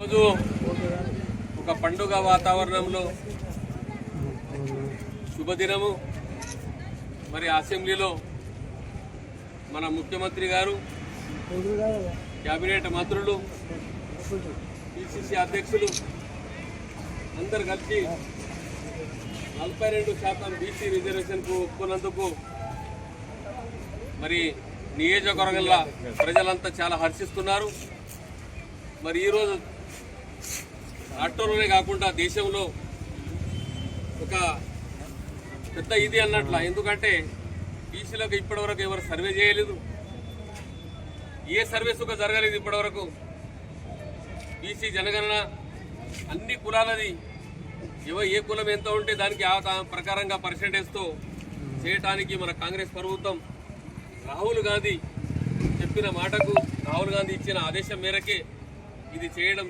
రోజు ఒక పండుగ వాతావరణంలో శుభదినము. మరి అసెంబ్లీలో మన ముఖ్యమంత్రి గారు కేబినెట్ మంత్రులు పిసిసి అధ్యక్షులు అందరు కలిసి నలభై రెండు శాతం బీసీ రిజర్వేషన్కు ఒప్పుకున్నందుకు మరి నియోజకవర్గంలో ప్రజలంతా చాలా హర్షిస్తున్నారు. మరి ఈరోజు ఆటోలోనే కాకుండా దేశంలో ఒక పెద్ద ఇది అన్నట్ల. ఎందుకంటే బీసీలకు ఇప్పటివరకు ఎవరు సర్వే చేయలేదు. ఏ సర్వేస్ ఒక జరగలేదు ఇప్పటివరకు. బీసీ జనగణన అన్ని కులాలది ఇవ ఏ కులం ఎంత ఉంటే దానికి ఆ ప్రకారంగా పర్సంటేజ్తో చేయటానికి మన కాంగ్రెస్ ప్రభుత్వం రాహుల్ గాంధీ చెప్పిన మాటకు రాహుల్ గాంధీ ఇచ్చిన ఆదేశం మేరకే ఇది చేయడం